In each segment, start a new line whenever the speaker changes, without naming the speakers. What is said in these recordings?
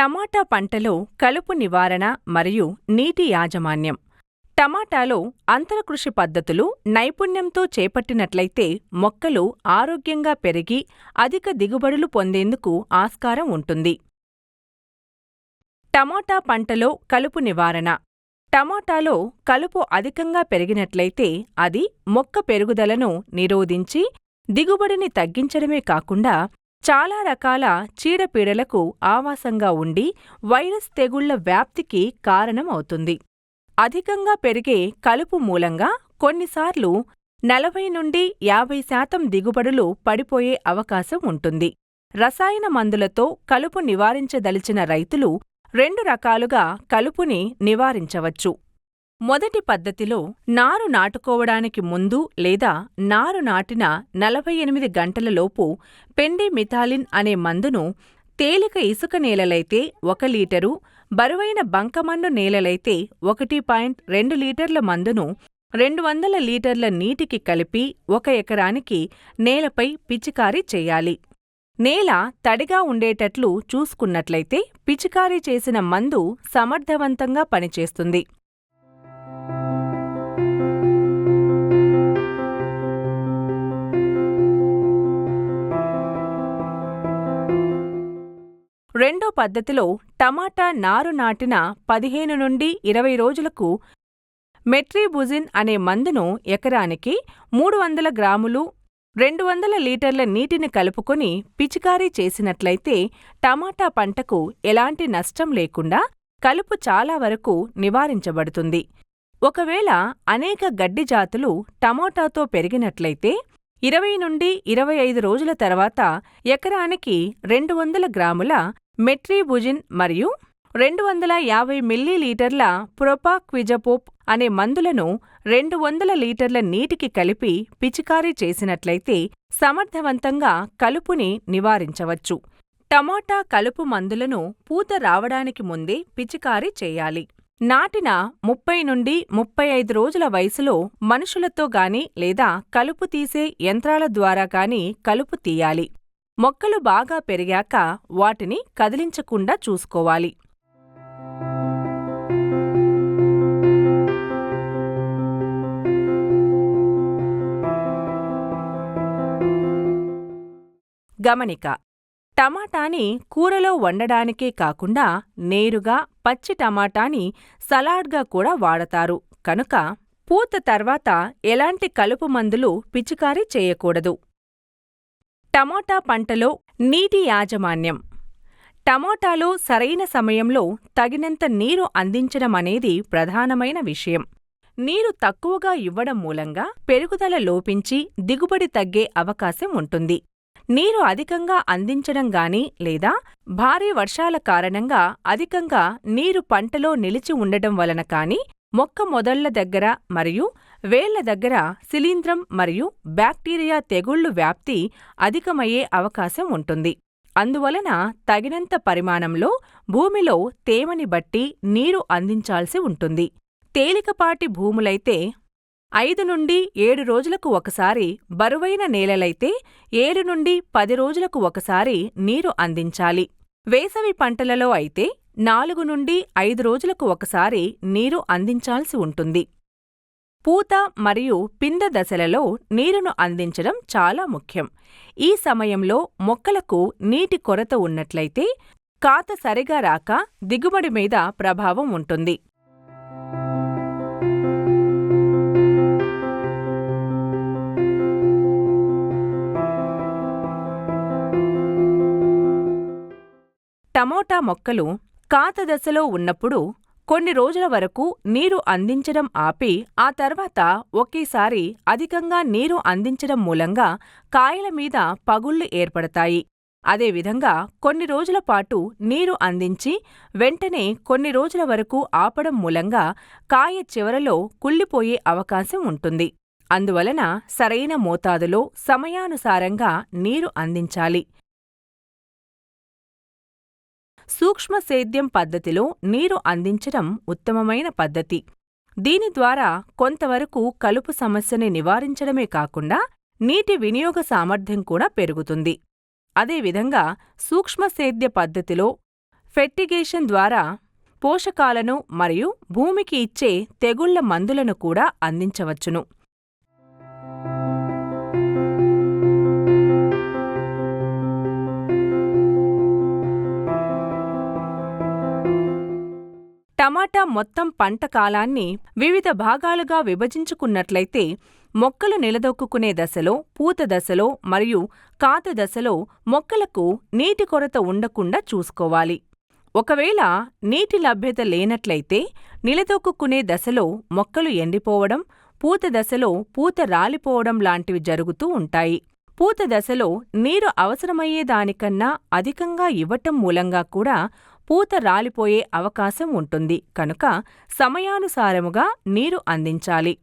టమాటా పంటలో కలుపు నివారణ మరియు నీటి యాజమాన్యం. టమాటాలో అంతరకృషి పద్ధతులు నైపుణ్యంతో చేపట్టినట్లయితే మొక్కలు ఆరోగ్యంగా పెరిగి అధిక దిగుబడులు పొందేందుకు ఆస్కారం ఉంటుంది. టమాటా పంటలో కలుపు నివారణ. టమాటాలో కలుపు అధికంగా పెరిగినట్లయితే అది మొక్క పెరుగుదలను నిరోధించి దిగుబడిని తగ్గించడమే కాకుండా చాలా రకాల చీడపీడలకు ఆవాసంగా ఉండి వైరస్ తెగుళ్ళ వ్యాప్తికి కారణమవుతుంది. అధికంగా పెరిగే కలుపు మూలంగా కొన్నిసార్లు నలభై నుండి యాభై శాతం దిగుబడులు పడిపోయే అవకాశం ఉంటుంది. రసాయన మందులతో కలుపు నివారించదలిచిన రైతులు రెండు రకాలుగా కలుపుని నివారించవచ్చు. మొదటి పద్ధతిలో నారు నాటుకోవడానికి ముందు లేదా నారు నాటిన నలభై ఎనిమిది గంటలలోపు పెండిమిథాలిన్ అనే మందును తేలిక ఇసుక నేలలైతే ఒక లీటరు బరువైన బంకమన్ను నేలలైతే ఒకటి పాయింట్ రెండు లీటర్ల మందును రెండు వందల లీటర్ల నీటికి కలిపి ఒక ఎకరానికి నేలపై పిచికారీ చేయాలి. నేల తడిగా ఉండేటట్లు చూసుకున్నట్లయితే పిచికారీ చేసిన మందు సమర్థవంతంగా పనిచేస్తుంది. పద్ధతిలో టమాటా నారు నాటిన పదిహేను నుండి ఇరవై రోజులకు మెట్రీబుజిన్ అనే మందును ఎకరానికి మూడు వందల గ్రాములు రెండు వందల లీటర్ల నీటిని కలుపుకొని పిచికారీ చేసినట్లయితే టమాటా పంటకు ఎలాంటి నష్టం లేకుండా కలుపు చాలా వరకు నివారించబడుతుంది. ఒకవేళ అనేక గడ్డి జాతులు టమోటాతో పెరిగినట్లయితే ఇరవై నుండి ఇరవై ఐదు రోజుల తర్వాత ఎకరానికి రెండు వందల గ్రాముల మెట్రీబుజిన్ మరియు రెండు వందల యాభై మిల్లీలీటర్ల ప్రొపాక్విజపోప్ అనే మందులను రెండు వందల లీటర్ల నీటికి కలిపి పిచికారీ చేసినట్లయితే సమర్థవంతంగా కలుపుని నివారించవచ్చు. టమాటా కలుపు మందులను పూత రావడానికి ముందే పిచికారీ చేయాలి. నాటిన ముప్పై నుండి ముప్పై ఐదు రోజుల వయసులో మనుషులతో గాని లేదా కలుపు తీసే యంత్రాల ద్వారా గాని కలుపు తీయాలి. మొక్కలు బాగా పెరిగాక వాటిని కదిలించకుండా చూసుకోవాలి. గమనిక. టమాటాని కూరలో వండడానికే కాకుండా నేరుగా పచ్చి టమాటాని సలాడ్గా కూడా వాడతారు. కనుక పూత తర్వాత ఎలాంటి కలుపు మందులు పిచికారీ చేయకూడదు. టమోటా పంటలో నీటి యాజమాన్యం. టమోటాలో సరైన సమయంలో తగినంత నీరు అందించడం అనేది ప్రధానమైన విషయం. నీరు తక్కువగా ఇవ్వడం మూలంగా పెరుగుదల లోపించి దిగుబడి తగ్గే అవకాశం ఉంటుంది. నీరు అధికంగా అందించడం గాని లేదా భారీ వర్షాల కారణంగా అధికంగా నీరు పంటలో నిలిచి ఉండటం వలన కాని మొక్క మొదళ్ళ దగ్గర మరియు వేళ్ళ దగ్గర శిలీంధ్రం మరియు బ్యాక్టీరియా తెగుళ్ళు వ్యాప్తి అధికమయ్యే అవకాశం ఉంటుంది. అందువలన తగినంత పరిమాణంలో భూమిలో తేమని బట్టి నీరు అందించాల్సి ఉంటుంది. తేలికపాటి భూములైతే ఐదు నుండి ఏడు రోజులకు ఒకసారి బరువైన నేలలైతే ఏడు నుండి పది రోజులకు ఒకసారి నీరు అందించాలి. వేసవి పంటలలో అయితే నాలుగు నుండి ఐదు రోజులకు ఒకసారి నీరు అందించాల్సి ఉంటుంది. పూత మరియు పిందె దశలలో నీరును అందించడం చాలా ముఖ్యం. ఈ సమయంలో మొక్కలకు నీటి కొరత ఉన్నట్లయితే కాత సరిగా రాక దిగుబడి మీద ప్రభావం ఉంటుంది. టమోటా మొక్కలు కాత దశలో ఉన్నప్పుడు కొన్ని రోజుల వరకు నీరు అందించడం ఆపి ఆ తర్వాత ఒకేసారి అధికంగా నీరు అందించడం మూలంగా కాయల మీద పగుళ్ళు ఏర్పడతాయి. అదేవిధంగా కొన్ని రోజుల పాటు నీరు అందించి వెంటనే కొన్ని రోజుల వరకు ఆపడం మూలంగా కాయ చివరలో కుళ్ళిపోయే అవకాశం ఉంటుంది. అందువలన సరైన మోతాదులో సమయానుసారంగా నీరు అందించాలి. సూక్ష్మ సేద్యం పద్ధతిలో నీరు అందించడం ఉత్తమమైన పద్ధతి. దీని ద్వారా కొంతవరకు కలుపు సమస్యని నివారించడమే కాకుండా నీటి వినియోగ సామర్థ్యం కూడా పెరుగుతుంది. అదేవిధంగా సూక్ష్మ సేద్య పద్ధతిలో ఫెర్టిగేషన్ ద్వారా పోషకాలను మరియు భూమికి ఇచ్చే తెగుళ్ళ మందులను కూడా అందించవచ్చును. టమాటా మొత్తం పంట కాలాన్ని వివిధ భాగాలుగా విభజించుకున్నట్లయితే మొక్కలు నిలదొక్కుకునే దశలో పూత దశలో మరియు కాత దశలో మొక్కలకు నీటి కొరత ఉండకుండా చూసుకోవాలి. ఒకవేళ నీటి లభ్యత లేనట్లయితే నిలదొక్కుకునే దశలో మొక్కలు ఎండిపోవడం పూత దశలో పూత రాలిపోవడం లాంటివి జరుగుతూ ఉంటాయి. పూత దశలో నీరు అవసరమయ్యే దానికన్నా అధికంగా ఇవ్వటం మూలంగా కూడా పూత రాలిపోయే అవకాశం ఉంటుంది. కనుక సమయానుసారముగా నీరు అందించాలి.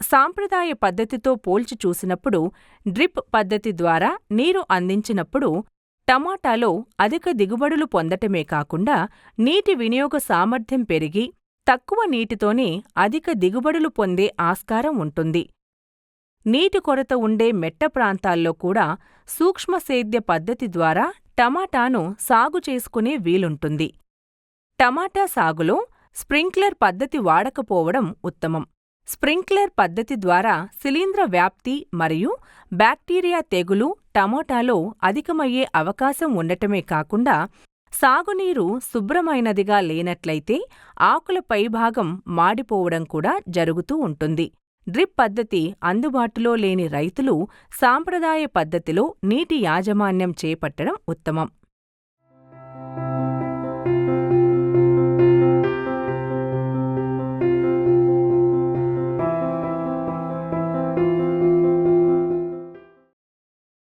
సాంప్రదాయ పద్ధతితో పోల్చి చూసినప్పుడు డ్రిప్ పద్ధతి ద్వారా నీరు అందించినప్పుడు టమాటాలో అధిక దిగుబడులు పొందటమే కాకుండా నీటి వినియోగ సామర్థ్యం పెరిగి తక్కువ నీటితోనే అధిక దిగుబడులు పొందే ఆస్కారం ఉంటుంది. నీటి కొరత ఉండే మెట్ట ప్రాంతాల్లో కూడా సూక్ష్మ సేద్య పద్ధతి ద్వారా టమాటాను సాగు చేసుకునే వీలుంటుంది. టమాటా సాగులో స్ప్రింక్లర్ పద్ధతి వాడకపోవడం ఉత్తమం. స్ప్రింక్లర్ పద్ధతి ద్వారా శిలీంద్ర వ్యాప్తి మరియు బ్యాక్టీరియా తెగులు టమోటాలో అధికమయ్యే అవకాశం ఉండటమే కాకుండా సాగునీరు శుభ్రమైనదిగా లేనట్లయితే ఆకుల పైభాగం మాడిపోవడం కూడా జరుగుతూ ఉంటుంది. డ్రిప్ పద్ధతి అందుబాటులో లేని రైతులు సాంప్రదాయ పద్ధతిలో నీటి యాజమాన్యం చేపట్టడం ఉత్తమం.